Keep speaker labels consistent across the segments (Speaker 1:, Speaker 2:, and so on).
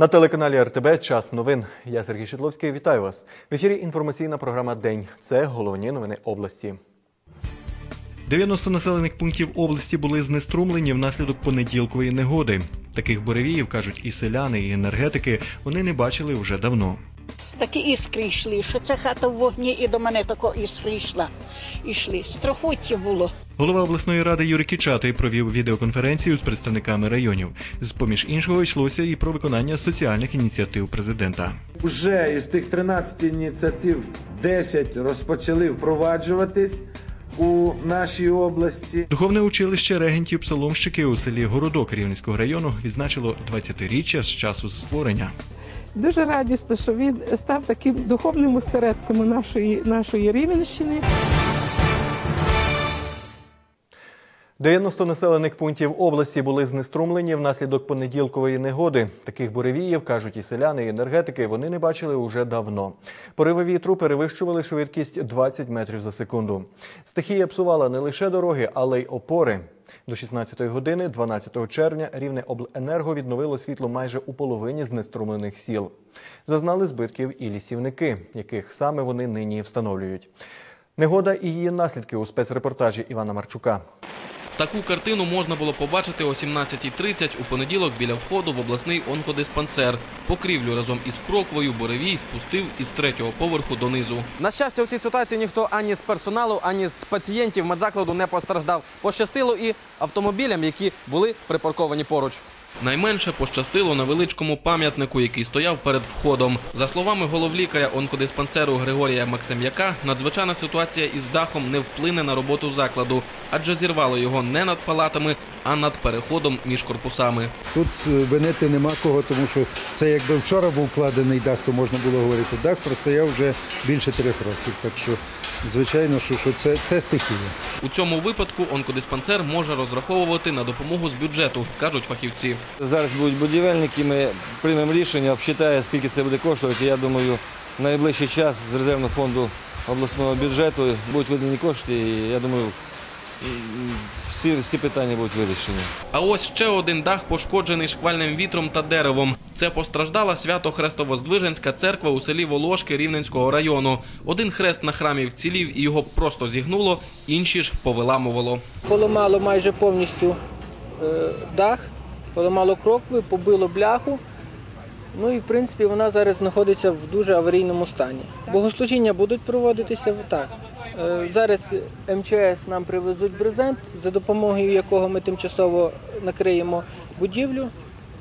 Speaker 1: На телеканалі РТБ час новин. Я Сергій Шидловський. Вітаю вас. В ефірі інформаційна програма День. Це головні новини області. 90 населених пунктів області були знеструмлені внаслідок понеділкової негоди. Таких буревіїв кажуть і селяни, і енергетики. Вони не бачили вже давно.
Speaker 2: Такі іскри йшли, що ця хата в вогні, і до мене тако іскри йшла. Ішли. Страхуття було.
Speaker 1: Голова обласної ради Юрій Кічатий провів відеоконференцію з представниками районів. З поміж іншого йшлося і про виконання соціальних ініціатив президента.
Speaker 3: Уже із тих 13 ініціатив 10 розпочали впроваджуватись у нашій області.
Speaker 1: Духовне училище регентів псаломщики у селі Городок Рівненського району відзначило 20-річчя з часу створення.
Speaker 4: Дуже радісно, що він став таким духовним осередком нашої, нашої Рівенщини.
Speaker 1: 90 населених пунктів області були знеструмлені внаслідок понеділкової негоди. Таких буревіїв, кажуть і селяни, і енергетики, вони не бачили уже давно. Пориви вітру перевищували швидкість 20 метрів за секунду. Стихія псувала не лише дороги, але й опори. До 16 години, 12 червня, рівне обленерго відновило світло майже у половині знеструмлених сіл. Зазнали збитків і лісівники, яких саме вони нині встановлюють. Негода і її наслідки у спецрепортажі Івана Марчука.
Speaker 5: Таку картину можна було побачити о 17.30 у понеділок біля входу в обласний онкодиспансер. Покрівлю разом із кроквою Боревій спустив із третього поверху донизу.
Speaker 6: На щастя, у цій ситуації ніхто ані з персоналу, ані з пацієнтів медзакладу не постраждав. Пощастило і автомобілям, які були припарковані поруч.
Speaker 5: Найменше пощастило на величкому пам'ятнику, який стояв перед входом. За словами головлікаря онкодиспансеру Григорія Максим'яка, надзвичайна ситуація із дахом не вплине на роботу закладу, адже зірвало його не над палатами, а над переходом між корпусами.
Speaker 7: Тут е, винити нема кого, тому що це якби вчора був вкладений дах, то можна було говорити. Дах простояв вже більше трьох років. Так що, звичайно, що, що це, це стихія.
Speaker 5: У цьому випадку онкодиспансер може розраховувати на допомогу з бюджету, кажуть фахівці.
Speaker 8: Зараз будуть будівельники, ми приймемо рішення, обсчитає, скільки це буде коштувати. Я думаю, в найближчий час з резервного фонду обласного бюджету будуть видані кошти. І я думаю, всі, всі питання будуть вирішені.
Speaker 5: А ось ще один дах пошкоджений шквальним вітром та деревом. Це постраждала свято Хрестово-Здвиженська церква у селі Волошки Рівненського району. Один хрест на храмі вцілів і його просто зігнуло, інші ж повиламувало.
Speaker 9: Поламало майже повністю е, дах, поламало крокви, побило бляху. Ну і в принципі вона зараз знаходиться в дуже аварійному стані. Богослужіння будуть проводитися так. Е, Зараз МЧС нам привезуть брезент, за допомогою якого ми тимчасово накриємо будівлю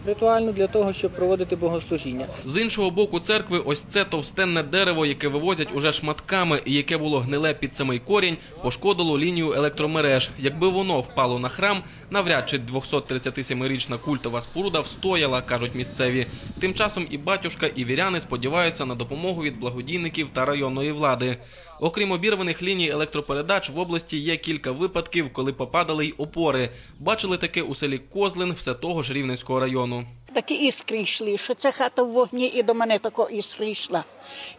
Speaker 9: ритуальну для того, щоб проводити богослужіння.
Speaker 5: З іншого боку церкви ось це товстенне дерево, яке вивозять уже шматками і яке було гниле під самий корінь, пошкодило лінію електромереж. Якби воно впало на храм, навряд чи 237-річна культова споруда встояла, кажуть місцеві. Тим часом і батюшка, і віряни сподіваються на допомогу від благодійників та районної влади. Окрім обірваних ліній електропередач, в області є кілька випадків, коли попадали й опори. Бачили таке у селі Козлин, все того ж Рівненського району.
Speaker 2: Такі іскри йшли, що ця хата в вогні, і до мене тако іскри йшла.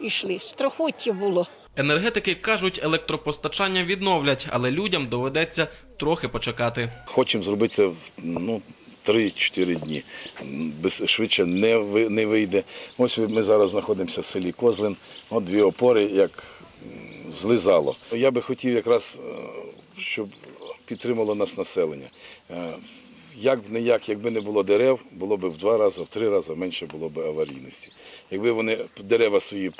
Speaker 2: Ішли. Страхуття було.
Speaker 5: Енергетики кажуть, електропостачання відновлять, але людям доведеться трохи почекати.
Speaker 10: Хочемо зробити це в, ну, 3-4 дні. Без, швидше не, ви- не вийде. Ось ми зараз знаходимося в селі Козлин. От дві опори, як злизало. Я би хотів якраз, е, щоб підтримало нас населення. Е, Як б не як, якби не було дерев, було б в два рази, в три рази менше було б аварійності. Якби вони дерева свої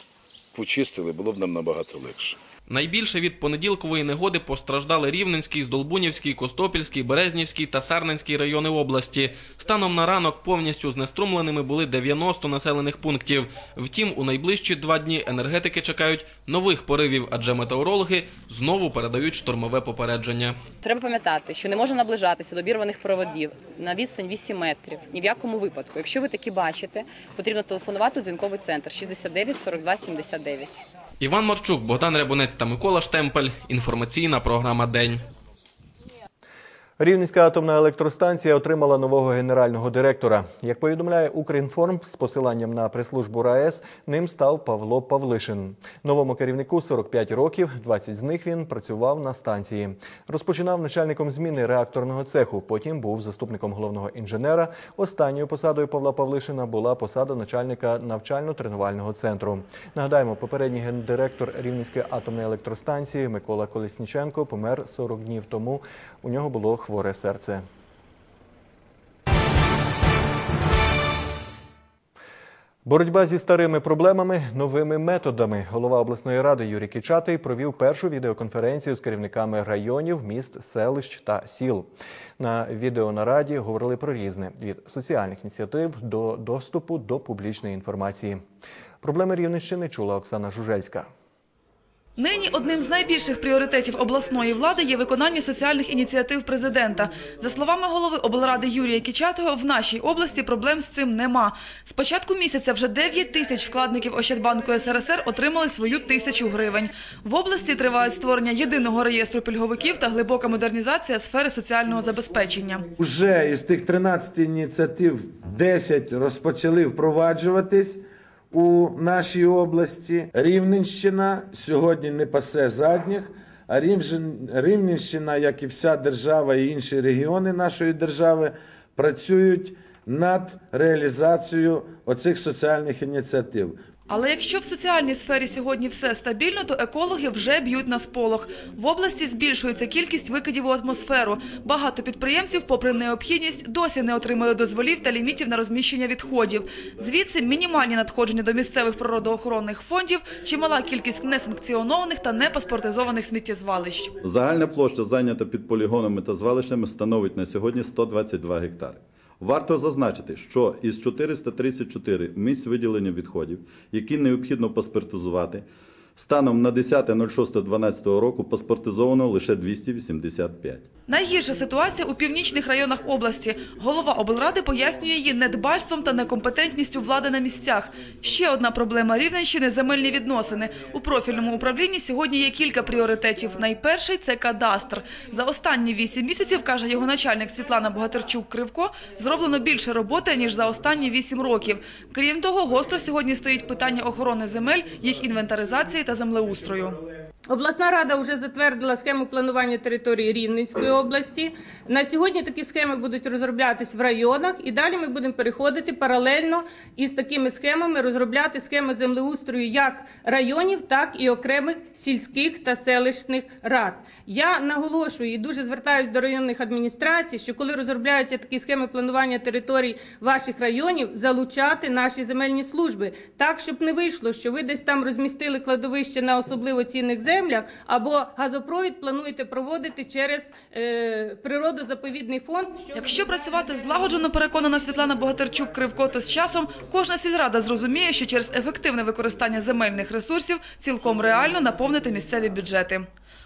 Speaker 10: почистили, було б нам набагато легше.
Speaker 5: Найбільше від понеділкової негоди постраждали Рівненський, Здолбунівський, Костопільський, Березнівський та Сарненський райони області. Станом на ранок повністю знеструмленими були 90 населених пунктів. Втім, у найближчі два дні енергетики чекають нових поривів, адже метеорологи знову передають штормове попередження.
Speaker 11: Треба пам'ятати, що не можна наближатися до обірваних проводів на відстань 8 метрів. Ні в якому випадку. Якщо ви такі бачите, потрібно телефонувати у дзвінковий центр 69 42 79.
Speaker 5: Іван Марчук, Богдан Рябунець та Микола Штемпель. Інформаційна програма День.
Speaker 1: Рівненська атомна електростанція отримала нового генерального директора. Як повідомляє Укрінформ з посиланням на прес-службу РаЕС, ним став Павло Павлишин. Новому керівнику 45 років, 20 з них він працював на станції. Розпочинав начальником зміни реакторного цеху, потім був заступником головного інженера. Останньою посадою Павла Павлишина була посада начальника навчально-тренувального центру. Нагадаємо, попередній гендиректор Рівненської атомної електростанції Микола Колесніченко помер 40 днів тому. У нього було хворе серце. Боротьба зі старими проблемами новими методами. Голова обласної ради Юрій Кичатий провів першу відеоконференцію з керівниками районів, міст, селищ та сіл. На відеонараді говорили про різне від соціальних ініціатив до доступу до публічної інформації. Проблеми Рівненщини чула Оксана Жужельська.
Speaker 12: Нині одним з найбільших пріоритетів обласної влади є виконання соціальних ініціатив президента. За словами голови облради Юрія Кічатого, в нашій області проблем з цим нема. З початку місяця вже 9 тисяч вкладників Ощадбанку СРСР отримали свою тисячу гривень. В області тривають створення єдиного реєстру пільговиків та глибока модернізація сфери соціального забезпечення.
Speaker 3: Уже із тих 13 ініціатив 10 розпочали впроваджуватись у нашій області. Рівненщина сьогодні не пасе задніх. А Рівненщина, як і вся держава і інші регіони нашої держави, працюють над реалізацією оцих соціальних ініціатив.
Speaker 12: Але якщо в соціальній сфері сьогодні все стабільно, то екологи вже б'ють на сполох. В області збільшується кількість викидів у атмосферу. Багато підприємців, попри необхідність, досі не отримали дозволів та лімітів на розміщення відходів. Звідси мінімальні надходження до місцевих природоохоронних фондів, чимала кількість несанкціонованих та непаспортизованих сміттєзвалищ.
Speaker 13: Загальна площа зайнята під полігонами та звалищами становить на сьогодні 122 гектари. Варто зазначити, що із 434 місць виділення відходів, які необхідно паспортизувати, станом на 10.06.12 року паспортизовано лише 285.
Speaker 12: Найгірша ситуація у північних районах області. Голова облради пояснює її недбальством та некомпетентністю влади на місцях. Ще одна проблема Рівненщини – земельні відносини. У профільному управлінні сьогодні є кілька пріоритетів. Найперший – це кадастр. За останні вісім місяців, каже його начальник Світлана Богатирчук-Кривко, зроблено більше роботи, ніж за останні вісім років. Крім того, гостро сьогодні стоїть питання охорони земель, їх інвентаризації та землеустрою.
Speaker 14: Обласна рада вже затвердила схему планування території Рівненської області. На сьогодні такі схеми будуть розроблятись в районах, і далі ми будемо переходити паралельно із такими схемами розробляти схеми землеустрою як районів, так і окремих сільських та селищних рад. Я наголошую і дуже звертаюся до районних адміністрацій, що коли розробляються такі схеми планування територій ваших районів, залучати наші земельні служби так, щоб не вийшло, що ви десь там розмістили кладовище на особливо цінних землях, або газопровід плануєте проводити через е, природозаповідний фонд.
Speaker 12: Якщо працювати злагоджено, переконана Світлана Богатирчук-Кривко, то з часом кожна сільрада зрозуміє, що через ефективне використання земельних ресурсів цілком реально наповнити місцеві бюджети.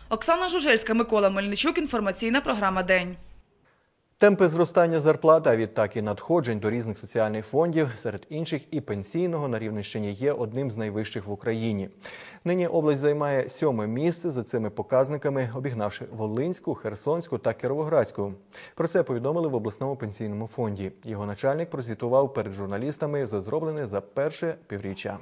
Speaker 12: Оксана Жужельська, Микола Мельничук, інформаційна програма «День».
Speaker 1: Темпи зростання зарплат, а відтак і надходжень до різних соціальних фондів, серед інших і пенсійного на Рівненщині є одним з найвищих в Україні. Нині область займає сьоме місце за цими показниками, обігнавши Волинську, Херсонську та Кіровоградську. Про це повідомили в обласному пенсійному фонді. Його начальник прозвітував перед журналістами за зроблене за перше півріччя.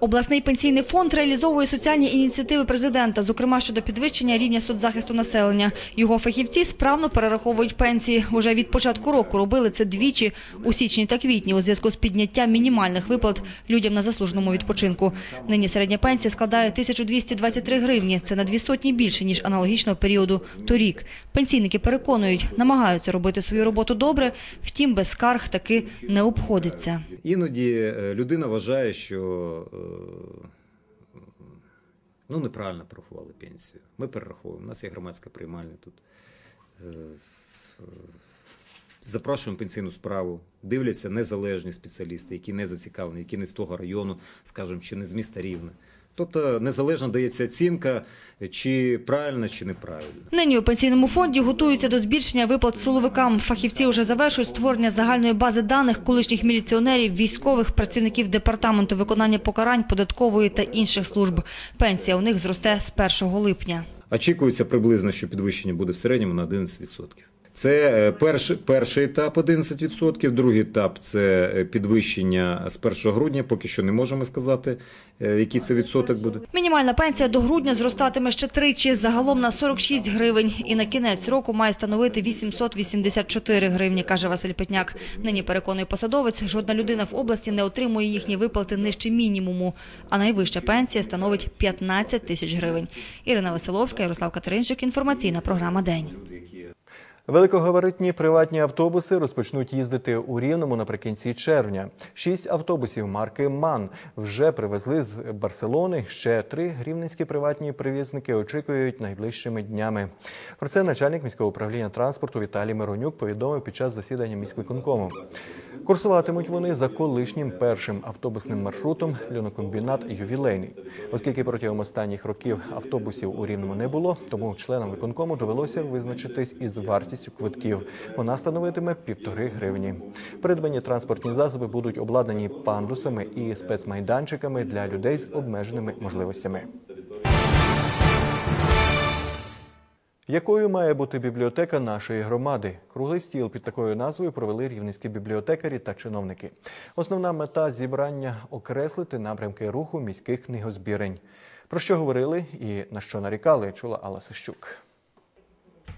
Speaker 15: Обласний пенсійний фонд реалізовує соціальні ініціативи президента, зокрема щодо підвищення рівня соцзахисту населення. Його фахівці справно перераховують пенсії. Уже від початку року робили це двічі у січні та квітні у зв'язку з підняттям мінімальних виплат людям на заслуженому відпочинку. Нині середня пенсія складає 1223 гривні. Це на дві сотні більше ніж аналогічного періоду торік. Пенсійники переконують, намагаються робити свою роботу добре, втім без скарг таки не обходиться.
Speaker 16: Іноді е, людина вважає, що е, ну, неправильно порахували пенсію. Ми перераховуємо. У нас є громадська приймальня тут. Е, Запрошуємо пенсійну справу, дивляться незалежні спеціалісти, які не зацікавлені, які не з того району, скажімо, чи не з міста Рівне. Тобто незалежно дається оцінка, чи правильно, чи неправильно.
Speaker 15: Нині у пенсійному фонді готуються до збільшення виплат силовикам. Фахівці вже завершують створення загальної бази даних колишніх міліціонерів, військових, працівників департаменту виконання покарань, податкової та інших служб. Пенсія у них зросте з 1 липня.
Speaker 16: Очікується приблизно, що підвищення буде в середньому на 11%. Це е, перший, перший етап 11%, другий етап це е, підвищення з 1 грудня, поки що не можемо сказати, е, який це відсоток буде.
Speaker 15: Мінімальна пенсія до грудня зростатиме ще тричі, загалом на 46 гривень. І на кінець року має становити 884 гривні, каже Василь Петняк. Нині переконує посадовець, жодна людина в області не отримує їхні виплати нижче мінімуму, а найвища пенсія становить 15 тисяч гривень. Ірина Василовська, Ярослав Катеринчик, інформаційна програма «День».
Speaker 1: Великогабаритні приватні автобуси розпочнуть їздити у Рівному наприкінці червня. Шість автобусів марки МАН вже привезли з Барселони. Ще три рівненські приватні перевізники очікують найближчими днями. Про це начальник міського управління транспорту Віталій Миронюк повідомив під час засідання міськвиконкому. Курсуватимуть вони за колишнім першим автобусним маршрутом льонокомбінат ювілейний. Оскільки протягом останніх років автобусів у Рівному не було, тому членам виконкому довелося визначитись із вартістю квитків. Вона становитиме півтори гривні. Придбані транспортні засоби будуть обладнані пандусами і спецмайданчиками для людей з обмеженими можливостями. Якою має бути бібліотека нашої громади? Круглий стіл під такою назвою провели рівненські бібліотекарі та чиновники. Основна мета зібрання окреслити напрямки руху міських книгозбірень. Про що говорили і на що нарікали, чула Алла Сищук.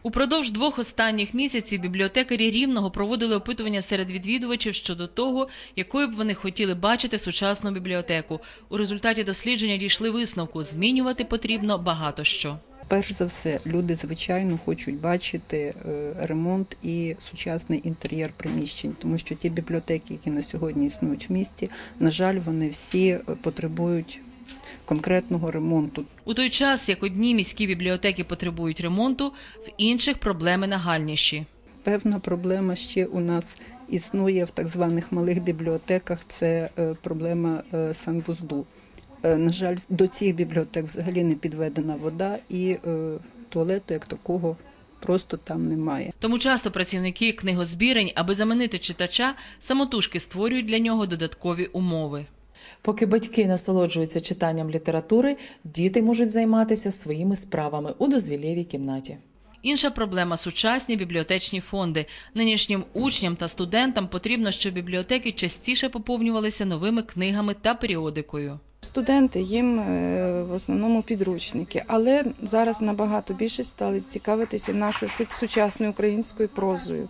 Speaker 17: Упродовж двох останніх місяців бібліотекарі Рівного проводили опитування серед відвідувачів щодо того, якою б вони хотіли бачити сучасну бібліотеку. У результаті дослідження дійшли висновку: змінювати потрібно багато що.
Speaker 18: Перш за все, люди звичайно хочуть бачити е, ремонт і сучасний інтер'єр приміщень, тому що ті бібліотеки, які на сьогодні існують в місті, на жаль, вони всі е, потребують конкретного ремонту.
Speaker 17: У той час, як одні міські бібліотеки потребують ремонту, в інших проблеми нагальніші.
Speaker 18: Певна проблема ще у нас існує в так званих малих бібліотеках. Це е, проблема е, санвузду. Е, На жаль, до цих бібліотек взагалі не підведена вода і туалету як такого просто там немає.
Speaker 17: Тому часто працівники книгозбірень, аби заманити читача, самотужки створюють для нього додаткові умови.
Speaker 19: Поки батьки насолоджуються читанням літератури, діти можуть займатися своїми справами у дозвілєвій кімнаті.
Speaker 17: Інша проблема сучасні бібліотечні фонди. Нинішнім учням та студентам потрібно, щоб бібліотеки частіше поповнювалися новими книгами та періодикою.
Speaker 20: Студенти їм е, в основному підручники, але зараз набагато більше стали цікавитися нашою сучасною українською прозою.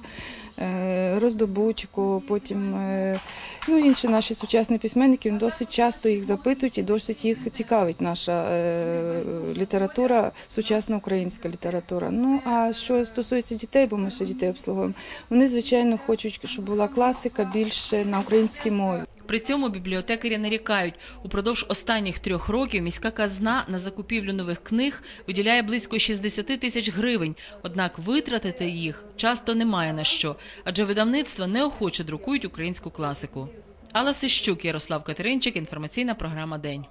Speaker 20: Е, Роздобудько, потім е, ну, інші наші сучасні письменники досить часто їх запитують і досить їх цікавить наша е, література, сучасна українська література. Ну а що стосується дітей, бо ми ще дітей обслуговуємо, вони звичайно хочуть, щоб була класика більше на українській мові.
Speaker 17: При цьому бібліотекарі нарікають, упродовж останніх трьох років міська казна на закупівлю нових книг виділяє близько 60 тисяч гривень. Однак витратити їх часто немає на що, адже видавництва неохоче друкують українську класику. Алла Сищук, Ярослав Катеринчик, інформаційна програма День.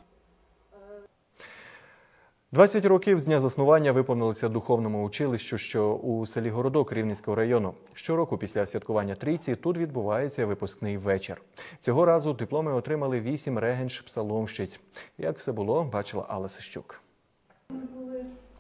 Speaker 1: 20 років з дня заснування виповнилися духовному училищу, що у селі Городок Рівненського району. Щороку після святкування трійці тут відбувається випускний вечір. Цього разу дипломи отримали вісім регенш-псаломщиць. Як все було, бачила Алла Сищук.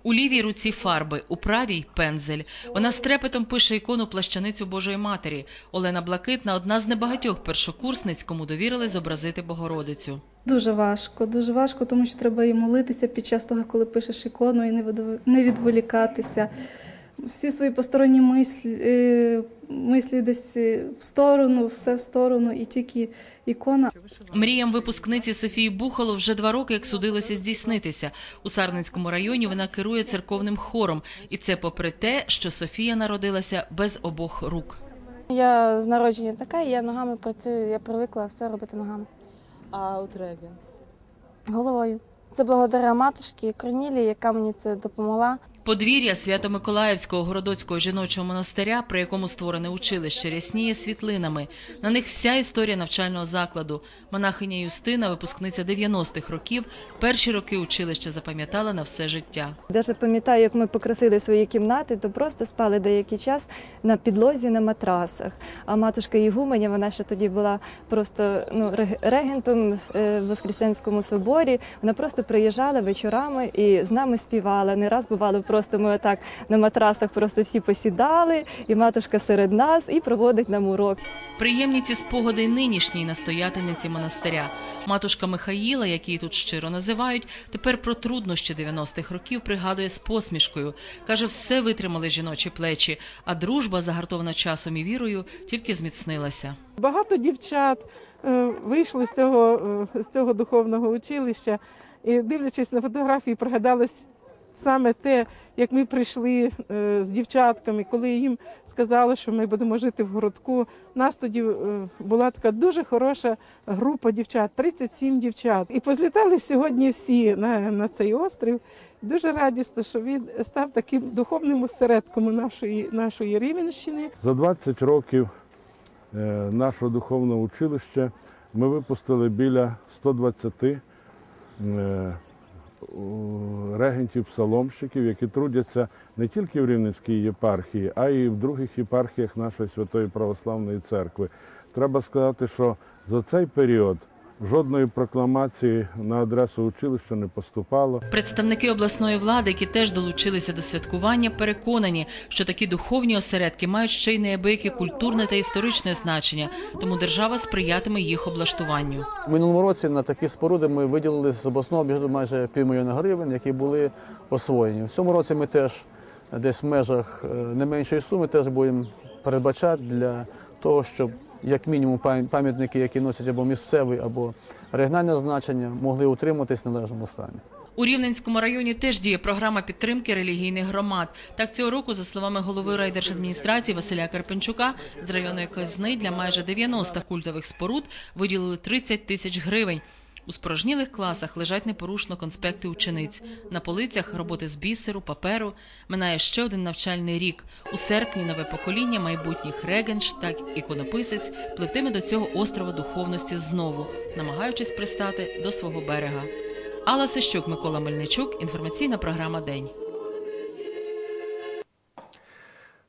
Speaker 17: У лівій руці фарби, у правій пензель. Вона з трепетом пише ікону плащаницю Божої Матері. Олена Блакитна одна з небагатьох першокурсниць, кому довірили зобразити Богородицю.
Speaker 21: Дуже важко, дуже важко, тому що треба і молитися під час того, коли пишеш ікону, і не відволікатися. Всі свої посторонні мислі, е, мислі десь е, в сторону, все в сторону, і тільки ікона.
Speaker 17: Мріям випускниці Софії Бухало вже два роки як судилося здійснитися. У Сарненському районі вона керує церковним хором. І це попри те, що Софія народилася без обох рук.
Speaker 22: Я з народження така, я ногами працюю, я привикла все робити ногами.
Speaker 19: А у требі?
Speaker 22: Головою. Це благодаря матушці Корнілії, яка мені це допомогла.
Speaker 17: Подвір'я Свято-Миколаївського городоцького жіночого монастиря, при якому створене училище, рясніє світлинами. На них вся історія навчального закладу. Монахиня Юстина, випускниця 90-х років, перші роки училища запам'ятала на все життя.
Speaker 23: Даже пам'ятаю, як ми покрасили свої кімнати, то просто спали деякий час на підлозі на матрасах. А матушка Ігуменя, вона ще тоді була просто ну, регентом е, в Воскресенському соборі. Вона просто приїжджала вечорами і з нами співала. Не раз бувало, просто ми отак на матрасах просто всі посідали, і матушка серед нас і проводить нам урок.
Speaker 17: Приємні ці спогади нинішній настоятельниці монастиря. Матушка Михаїла, як її тут щиро називають, тепер про труднощі 90-х років пригадує з посмішкою. Каже, все витримали жіночі плечі, а дружба, загартована часом і вірою, тільки зміцнилася.
Speaker 24: Багато дівчат е, вийшли з цього, е, з цього духовного училища і, дивлячись на фотографії, пригадалось саме те, як ми прийшли е, з дівчатками, коли їм сказали, що ми будемо жити в городку. У нас тоді е, була така дуже хороша група дівчат, 37 дівчат. І позлітали сьогодні всі на, на цей острів. Дуже радісно, що він став таким духовним осередком нашої, нашої Рівенщини.
Speaker 25: За 20 років е, нашого духовного училища ми випустили біля 120 е, у- регентів-псаломщиків, які трудяться не тільки в Рівненській єпархії, а й в других єпархіях нашої Святої Православної Церкви. Треба сказати, що за цей період жодної прокламації на адресу училища не поступало.
Speaker 17: Представники обласної влади, які теж долучилися до святкування, переконані, що такі духовні осередки мають ще й неабияке культурне та історичне значення, тому держава сприятиме їх облаштуванню.
Speaker 26: В минулому році на такі споруди ми виділили з обласного бюджету майже півмільйона гривень, які були освоєні. В цьому році ми теж десь в межах е, не меншої суми теж будемо передбачати для того, щоб як мінімум пам- пам'ятники, які носять або місцеве, або регіональне значення, могли утриматись в належному стані.
Speaker 17: У Рівненському районі теж діє програма підтримки релігійних громад. Так цього року, за словами голови райдержадміністрації Василя Карпенчука, з районної казни для майже 90 культових споруд виділили 30 тисяч гривень. У спорожнілих класах лежать непорушно конспекти учениць. На полицях роботи з бісеру, паперу. Минає ще один навчальний рік. У серпні нове покоління майбутніх регенш та іконописець пливтиме до цього острова духовності знову, намагаючись пристати до свого берега. Алла Сищук, Микола Мельничук. Інформаційна програма День.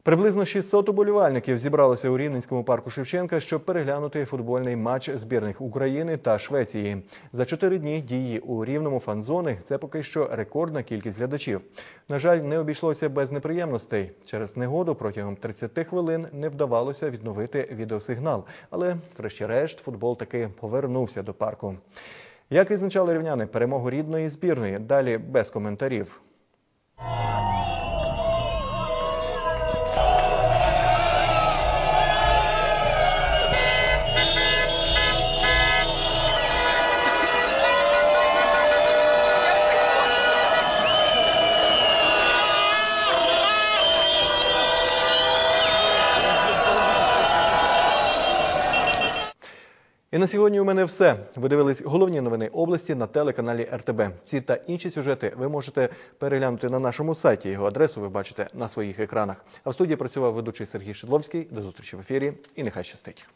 Speaker 1: Приблизно 600 уболівальників зібралося у Рівненському парку Шевченка, щоб переглянути футбольний матч збірних України та Швеції. За чотири дні дії у рівному фан-зони це поки що рекордна кількість глядачів. На жаль, не обійшлося без неприємностей. Через негоду протягом 30 хвилин не вдавалося відновити відеосигнал. Але, врешті-решт, футбол таки повернувся до парку. Як відзначали рівняни перемогу рідної збірної? Далі без коментарів. І на сьогодні у мене все. Ви дивились головні новини області на телеканалі РТБ. Ці та інші сюжети ви можете переглянути на нашому сайті. Його адресу ви бачите на своїх екранах. А в студії працював ведучий Сергій Шедловський. До зустрічі в ефірі і нехай щастить.